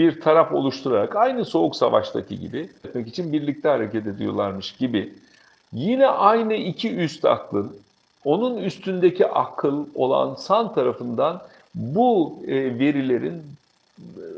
bir taraf oluşturarak aynı soğuk savaştaki gibi etmek için birlikte hareket ediyorlarmış gibi yine aynı iki üst aklın onun üstündeki akıl olan san tarafından bu e, verilerin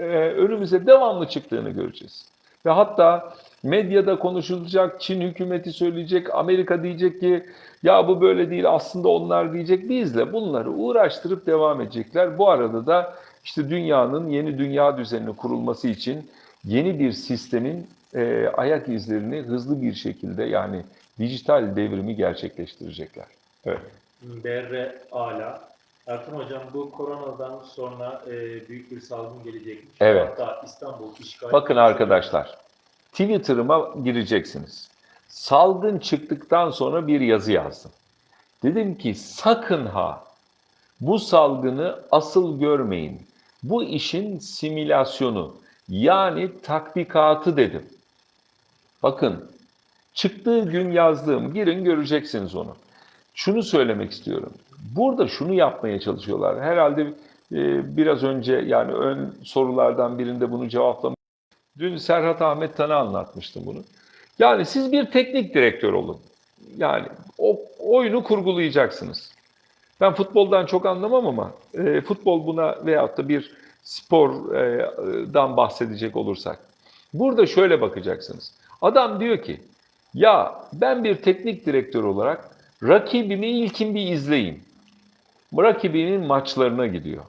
e, önümüze devamlı çıktığını göreceğiz. Ve hatta medyada konuşulacak, Çin hükümeti söyleyecek, Amerika diyecek ki ya bu böyle değil aslında onlar diyecek. Bizle bunları uğraştırıp devam edecekler. Bu arada da işte dünyanın yeni dünya düzenini kurulması için yeni bir sistemin e, ayak izlerini hızlı bir şekilde yani dijital devrimi gerçekleştirecekler. Evet. Berre Ala. Erkan Hocam bu koronadan sonra e, büyük bir salgın gelecek. Evet. Hatta İstanbul işgal. Bakın arkadaşlar, Twitter'ıma gireceksiniz. Salgın çıktıktan sonra bir yazı yazdım. Dedim ki sakın ha bu salgını asıl görmeyin. Bu işin simülasyonu yani tatbikatı dedim. Bakın çıktığı gün yazdığım girin göreceksiniz onu. Şunu söylemek istiyorum. Burada şunu yapmaya çalışıyorlar. Herhalde e, biraz önce yani ön sorulardan birinde bunu cevaplamak. Dün Serhat Ahmet Tan'a anlatmıştım bunu. Yani siz bir teknik direktör olun. Yani o oyunu kurgulayacaksınız. Ben futboldan çok anlamam ama e, futbol buna veyahut da bir spordan bahsedecek olursak. Burada şöyle bakacaksınız. Adam diyor ki ya ben bir teknik direktör olarak rakibimi ilkin bir izleyeyim. Rakibinin maçlarına gidiyor.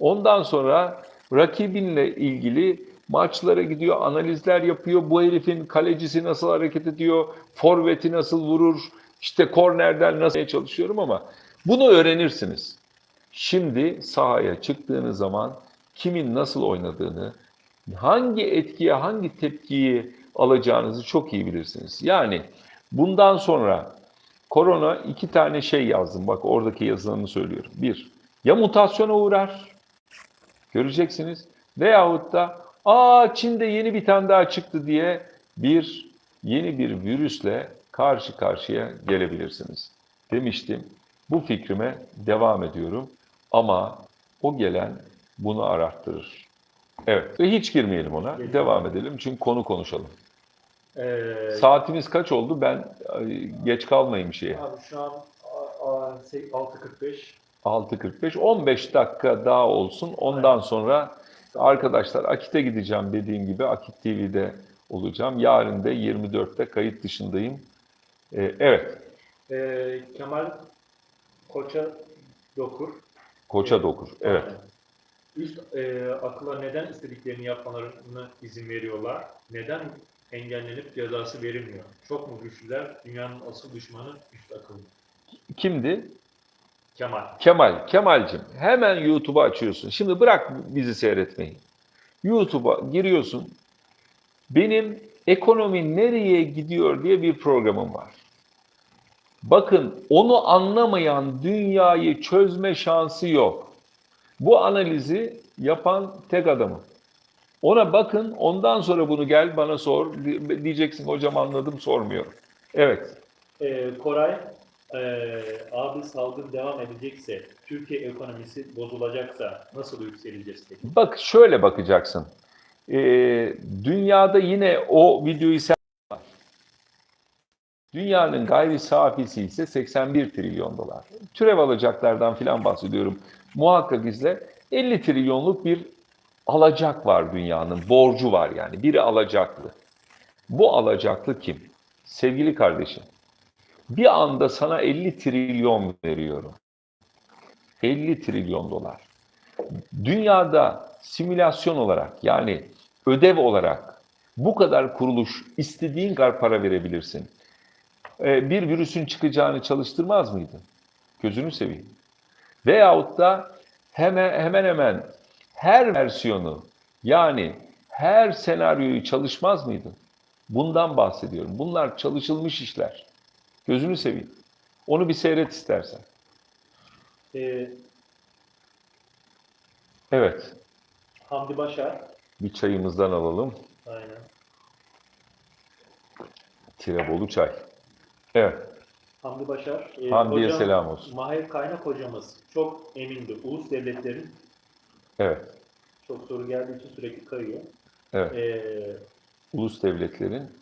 Ondan sonra rakibinle ilgili maçlara gidiyor, analizler yapıyor. Bu herifin kalecisi nasıl hareket ediyor, forveti nasıl vurur, işte kornerden nasıl çalışıyorum ama bunu öğrenirsiniz. Şimdi sahaya çıktığınız zaman kimin nasıl oynadığını, hangi etkiye, hangi tepkiyi alacağınızı çok iyi bilirsiniz. Yani bundan sonra korona iki tane şey yazdım. Bak oradaki yazılarını söylüyorum. Bir, ya mutasyona uğrar, göreceksiniz. Veyahut da aa Çin'de yeni bir tane daha çıktı diye bir yeni bir virüsle karşı karşıya gelebilirsiniz. Demiştim. Bu fikrime devam ediyorum. Ama o gelen bunu arattırır. Evet. Ve hiç girmeyelim ona. Geçelim. Devam edelim. Çünkü konu konuşalım. Ee, Saatimiz kaç oldu? Ben geç kalmayayım şeye. Abi şu an a- a- se- 6.45. 6.45. 15 dakika daha olsun. Ondan sonra arkadaşlar Akit'e gideceğim dediğim gibi. Akit TV'de olacağım. Yarın da 24'te kayıt dışındayım. Ee, evet. Ee, Kemal Koça Dokur. Koça dokur. Evet. Üst e, akıla neden istediklerini yapmalarına izin veriyorlar? Neden engellenip cezası verilmiyor? Çok mu güçlüler? Dünyanın asıl düşmanı üst akıl. Kimdi? Kemal. Kemal. Kemal'cim hemen YouTube'u açıyorsun. Şimdi bırak bizi seyretmeyi. YouTube'a giriyorsun. Benim ekonomi nereye gidiyor diye bir programım var. Bakın onu anlamayan dünyayı çözme şansı yok. Bu analizi yapan tek adamım. Ona bakın ondan sonra bunu gel bana sor. Diyeceksin hocam anladım sormuyorum. Evet. Ee, Koray, e, abi salgın devam edecekse, Türkiye ekonomisi bozulacaksa nasıl yükseleceğiz peki? Bak şöyle bakacaksın. Ee, dünyada yine o videoyu sen Dünyanın gayri safisi ise 81 trilyon dolar. Türev alacaklardan filan bahsediyorum. Muhakkak izle 50 trilyonluk bir alacak var dünyanın. Borcu var yani. Biri alacaklı. Bu alacaklı kim? Sevgili kardeşim. Bir anda sana 50 trilyon veriyorum. 50 trilyon dolar. Dünyada simülasyon olarak yani ödev olarak bu kadar kuruluş istediğin kadar para verebilirsin. Ee, bir virüsün çıkacağını çalıştırmaz mıydın? Gözünü seveyim. Veyahut da hemen hemen hemen her versiyonu yani her senaryoyu çalışmaz mıydın? Bundan bahsediyorum. Bunlar çalışılmış işler. Gözünü seveyim. Onu bir seyret istersen. Ee, Evet. Hamdi Başar, Bir çayımızdan alalım. aynen. Tirebolu çay. Evet. Hamdi Başar. e, Hamdi'ye hocam, selam olsun. Mahir Kaynak hocamız çok emindi. Ulus devletlerin Evet. çok soru geldiği için sürekli kayıyor. Evet. Ee, Ulus devletlerin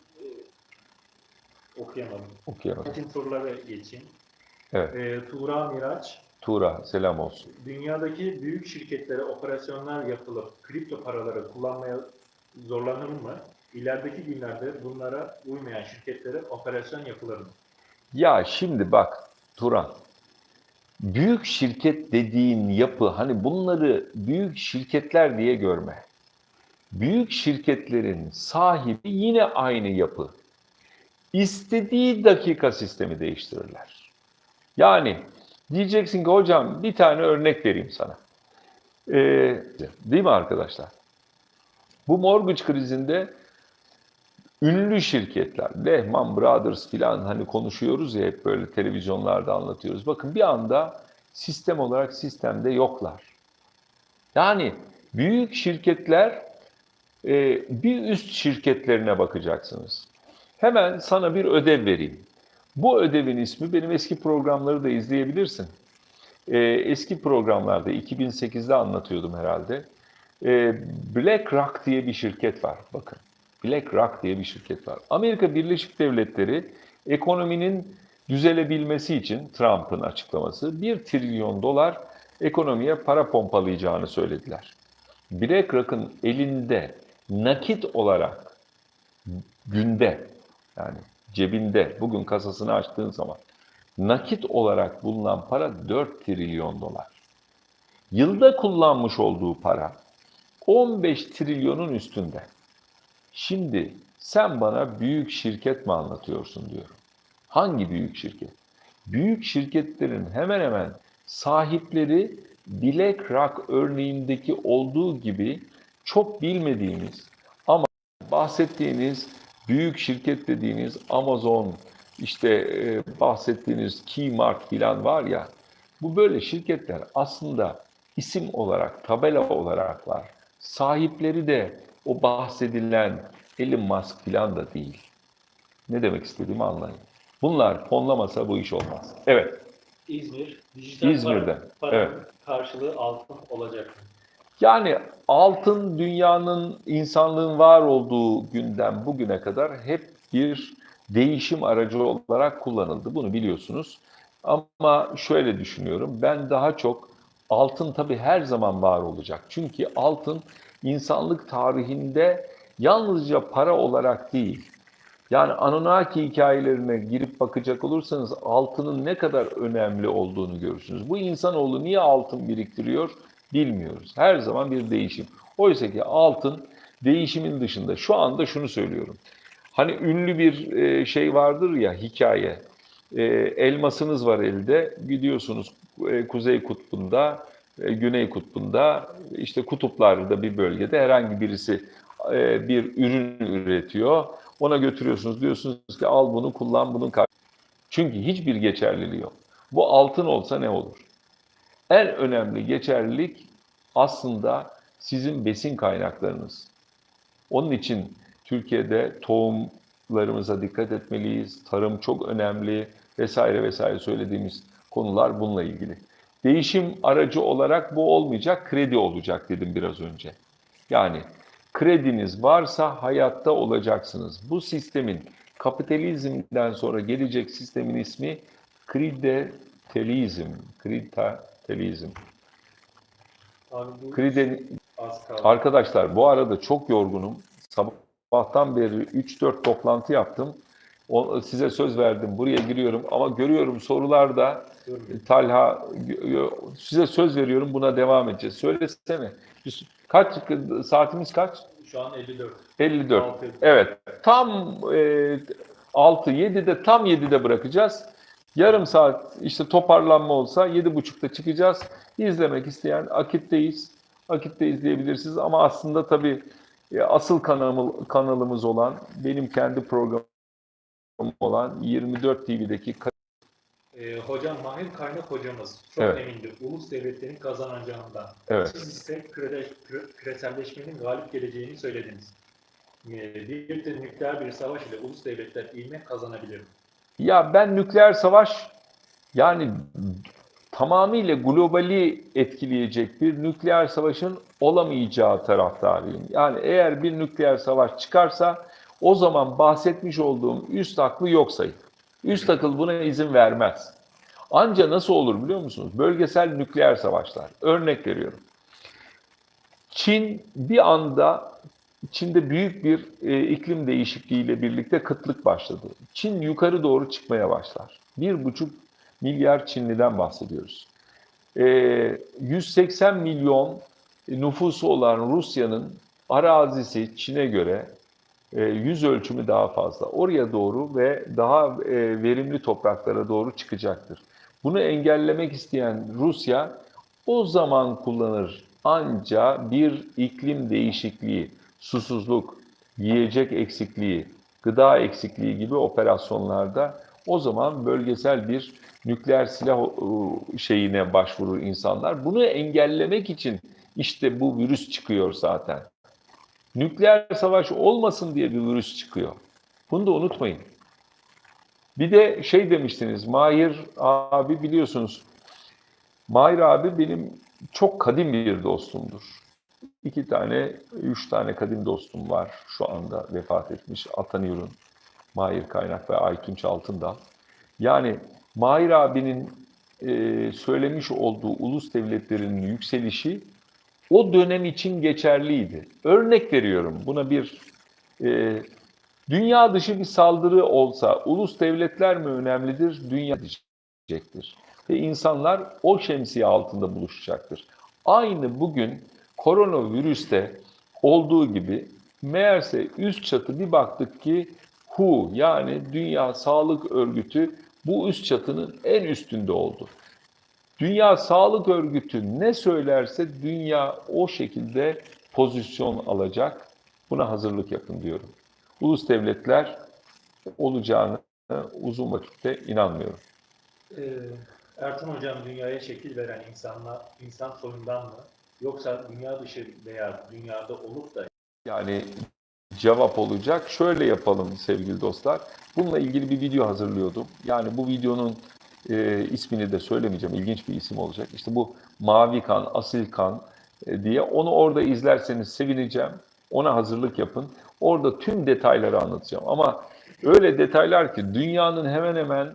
okuyamadım. okuyamadım. Metin sorulara geçeyim. Evet. Ee, Tuğra Miraç, Tuğra selam olsun. dünyadaki büyük şirketlere operasyonlar yapılıp kripto paraları kullanmaya zorlanır mı? İlerideki günlerde bunlara uymayan şirketlere operasyon yapılır mı? Ya şimdi bak Turan. Büyük şirket dediğin yapı hani bunları büyük şirketler diye görme. Büyük şirketlerin sahibi yine aynı yapı. İstediği dakika sistemi değiştirirler. Yani diyeceksin ki hocam bir tane örnek vereyim sana. Ee, değil mi arkadaşlar? Bu mortgage krizinde ünlü şirketler, Lehman Brothers filan hani konuşuyoruz ya hep böyle televizyonlarda anlatıyoruz. Bakın bir anda sistem olarak sistemde yoklar. Yani büyük şirketler e, bir üst şirketlerine bakacaksınız. Hemen sana bir ödev vereyim. Bu ödevin ismi benim eski programları da izleyebilirsin. E, eski programlarda 2008'de anlatıyordum herhalde. E, BlackRock diye bir şirket var. Bakın. BlackRock diye bir şirket var. Amerika Birleşik Devletleri ekonominin düzelebilmesi için Trump'ın açıklaması 1 trilyon dolar ekonomiye para pompalayacağını söylediler. BlackRock'ın elinde nakit olarak günde yani cebinde bugün kasasını açtığın zaman nakit olarak bulunan para 4 trilyon dolar. Yılda kullanmış olduğu para 15 trilyonun üstünde. Şimdi sen bana büyük şirket mi anlatıyorsun diyorum. Hangi büyük şirket? Büyük şirketlerin hemen hemen sahipleri BlackRock örneğindeki olduğu gibi çok bilmediğimiz ama bahsettiğiniz büyük şirket dediğiniz Amazon, işte e, bahsettiğiniz Keymark filan var ya, bu böyle şirketler aslında isim olarak, tabela olarak var. Sahipleri de o bahsedilen Elon Musk filan da değil. Ne demek istediğimi anlayın. Bunlar fonlamasa bu iş olmaz. Evet, İzmir, dijital İzmir'den, para, paranın evet. karşılığı altın olacak mı? Yani altın dünyanın, insanlığın var olduğu günden bugüne kadar hep bir değişim aracı olarak kullanıldı. Bunu biliyorsunuz. Ama şöyle düşünüyorum. Ben daha çok altın tabii her zaman var olacak. Çünkü altın insanlık tarihinde yalnızca para olarak değil. Yani Anunnaki hikayelerine girip bakacak olursanız altının ne kadar önemli olduğunu görürsünüz. Bu insanoğlu niye altın biriktiriyor bilmiyoruz. Her zaman bir değişim. Oysa ki altın değişimin dışında. Şu anda şunu söylüyorum. Hani ünlü bir e, şey vardır ya hikaye. E, elmasınız var elde. Gidiyorsunuz e, Kuzey Kutbu'nda, Güney Kutbu'nda, işte kutuplarda bir bölgede herhangi birisi bir ürün üretiyor. Ona götürüyorsunuz. Diyorsunuz ki al bunu kullan bunun kar- Çünkü hiçbir geçerliliği yok. Bu altın olsa ne olur? En önemli geçerlilik aslında sizin besin kaynaklarınız. Onun için Türkiye'de tohumlarımıza dikkat etmeliyiz. Tarım çok önemli vesaire vesaire söylediğimiz konular bununla ilgili. Değişim aracı olarak bu olmayacak, kredi olacak dedim biraz önce. Yani krediniz varsa hayatta olacaksınız. Bu sistemin kapitalizmden sonra gelecek sistemin ismi kridetelizm. Kridetelizm. Abi bu. Arkadaşlar bu arada çok yorgunum. Sabahtan beri 3-4 toplantı yaptım. O, size söz verdim. Buraya giriyorum ama görüyorum sorularda. Talha size söz veriyorum buna devam edeceğiz. Söylesene. Kaç saatimiz kaç? Şu an 54. 54. Altı. Evet. Tam e, 6 7'de tam 7'de bırakacağız. Yarım saat işte toparlanma olsa 7.30'da çıkacağız. İzlemek isteyen Akit'teyiz. Akit'te izleyebilirsiniz ama aslında tabii e, asıl kanalım, kanalımız olan benim kendi programım olan 24 TV'deki Ee, hocam Mahir Kaynak hocamız çok Evet. emindi ulus devletlerin kazanacağından. Evet. Siz ise küre, küre- küreselleşmenin galip geleceğini söylediniz. Ee, bir de nükleer bir savaş ile ulus devletler ilme kazanabilir mi? Ya ben nükleer savaş yani tamamıyla globali etkileyecek bir nükleer savaşın olamayacağı taraftarıyım. Yani eğer bir nükleer savaş çıkarsa o zaman bahsetmiş olduğum üst aklı yok sayın. Üst akıl buna izin vermez. Anca nasıl olur biliyor musunuz? Bölgesel nükleer savaşlar. Örnek veriyorum. Çin bir anda Çin'de büyük bir e, iklim değişikliğiyle birlikte kıtlık başladı. Çin yukarı doğru çıkmaya başlar. Bir buçuk milyar Çinliden bahsediyoruz. E, 180 milyon nüfusu olan Rusya'nın arazisi Çin'e göre e, yüz ölçümü daha fazla. Oraya doğru ve daha e, verimli topraklara doğru çıkacaktır. Bunu engellemek isteyen Rusya o zaman kullanır anca bir iklim değişikliği, susuzluk, yiyecek eksikliği, gıda eksikliği gibi operasyonlarda o zaman bölgesel bir nükleer silah e, şeyine başvurur insanlar. Bunu engellemek için işte bu virüs çıkıyor zaten. Nükleer savaş olmasın diye bir virüs çıkıyor. Bunu da unutmayın. Bir de şey demiştiniz, Mahir abi biliyorsunuz. Mahir abi benim çok kadim bir dostumdur. İki tane, üç tane kadim dostum var şu anda vefat etmiş. Atanür'ün, Mahir Kaynak ve Aytunç Altındal. Yani Mahir abinin e, söylemiş olduğu ulus devletlerinin yükselişi o dönem için geçerliydi. Örnek veriyorum buna bir e, dünya dışı bir saldırı olsa ulus devletler mi önemlidir, dünya diyecektir. Ve insanlar o şemsiye altında buluşacaktır. Aynı bugün koronavirüste olduğu gibi meğerse üst çatı bir baktık ki WHO yani Dünya Sağlık Örgütü bu üst çatının en üstünde oldu. Dünya Sağlık Örgütü ne söylerse dünya o şekilde pozisyon alacak. Buna hazırlık yapın diyorum. Ulus devletler olacağını uzun vakitte inanmıyorum. Ee, Ertuğrul Hocam dünyaya şekil veren insanlar, insan soyundan mı? Yoksa dünya dışı veya dünyada olup da Yani cevap olacak. Şöyle yapalım sevgili dostlar. Bununla ilgili bir video hazırlıyordum. Yani bu videonun e, ismini de söylemeyeceğim. İlginç bir isim olacak. İşte bu mavi kan, asil kan e, diye. Onu orada izlerseniz sevineceğim. Ona hazırlık yapın. Orada tüm detayları anlatacağım. Ama öyle detaylar ki dünyanın hemen hemen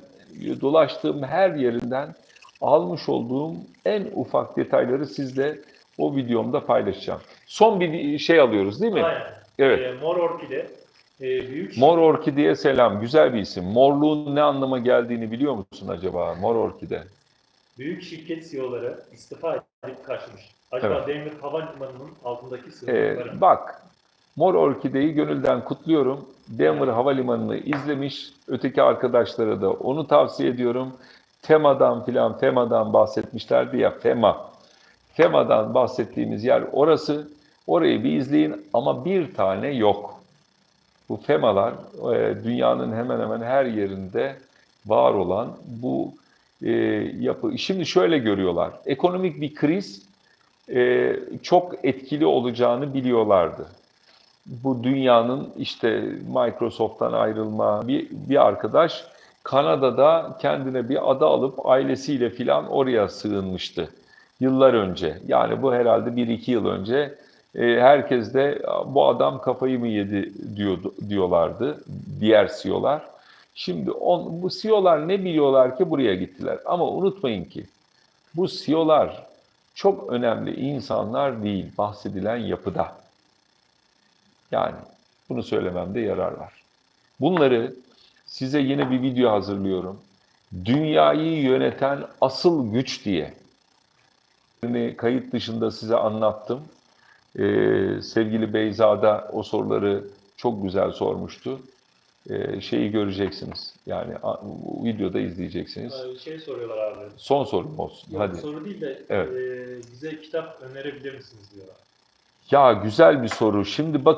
dolaştığım her yerinden almış olduğum en ufak detayları sizle o videomda paylaşacağım. Son bir şey alıyoruz değil mi? Aynen. Evet. Ee, mor orkide e, büyük Mor orkideye selam. Güzel bir isim. Morluğun ne anlama geldiğini biliyor musun acaba? Mor orkide. büyük şirket CEO'ları istifa edip kaçmış. Acaba Evet. Demir Havalimanı'nın altındaki Ee, sığınakları bak, Mor Orkide'yi gönülden kutluyorum. Denver Havalimanı'nı izlemiş. Öteki arkadaşlara da onu tavsiye ediyorum. Tema'dan filan, FEMA'dan bahsetmişlerdi ya, FEMA. FEMA'dan bahsettiğimiz yer orası. Orayı bir izleyin ama bir tane yok. Bu FEMA'lar e, dünyanın hemen hemen her yerinde var olan bu e, yapı. Şimdi şöyle görüyorlar. Ekonomik bir kriz e, çok etkili olacağını biliyorlardı. Bu dünyanın işte Microsoft'tan ayrılma bir, bir arkadaş Kanada'da kendine bir ada alıp ailesiyle filan oraya sığınmıştı yıllar önce. Yani bu herhalde 1-2 yıl önce e, herkes de bu adam kafayı mı yedi diyordu, diyorlardı diğer CEO'lar. Şimdi on, bu CEO'lar ne biliyorlar ki buraya gittiler. Ama unutmayın ki bu CEO'lar çok önemli insanlar değil bahsedilen yapıda. Yani bunu söylememde yarar var. Bunları size yeni bir video hazırlıyorum. Dünyayı yöneten asıl güç diye. Yani kayıt dışında size anlattım. Ee, sevgili Beyza da o soruları çok güzel sormuştu. Ee, şeyi göreceksiniz. Yani videoda izleyeceksiniz. Ee, şey soruyorlar abi. Son sorum olsun. Yok, Hadi. soru değil de Evet. e, bize kitap önerebilir misiniz diyorlar. Ya güzel bir soru. Şimdi bakın